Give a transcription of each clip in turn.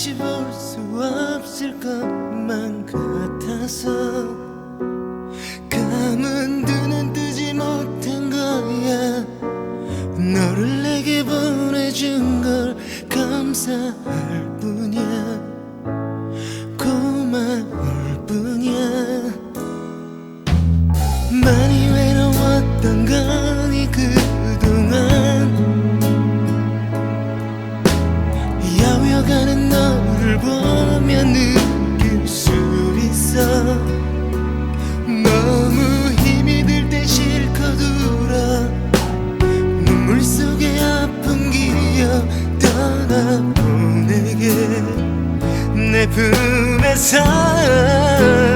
다시 볼 수 없을 것만 같아서 감은 눈은 뜨지 못한 거야. 너를 내게 보내준 걸 감사할 뿐이야. 太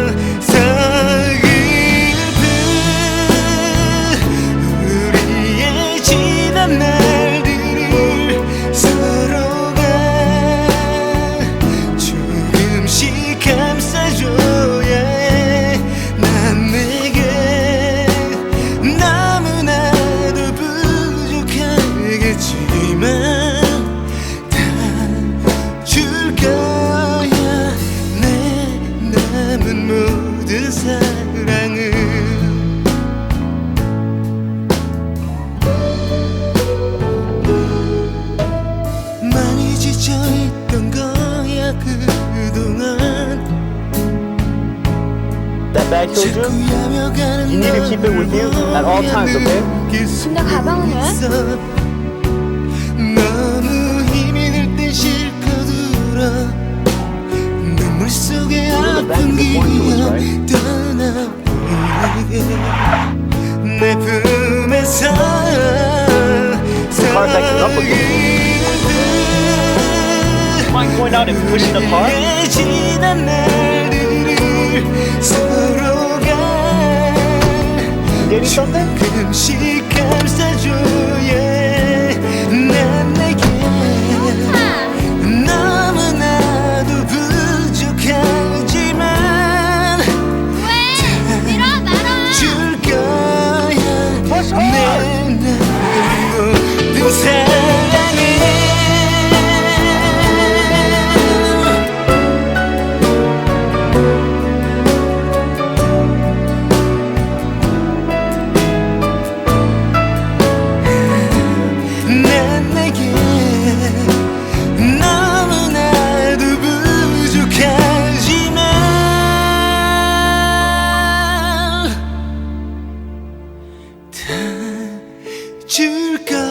that shows you you need to keep it with you at all times okay 근데 가방은 왜? 내 품에서 사랑을 지났네 줄까?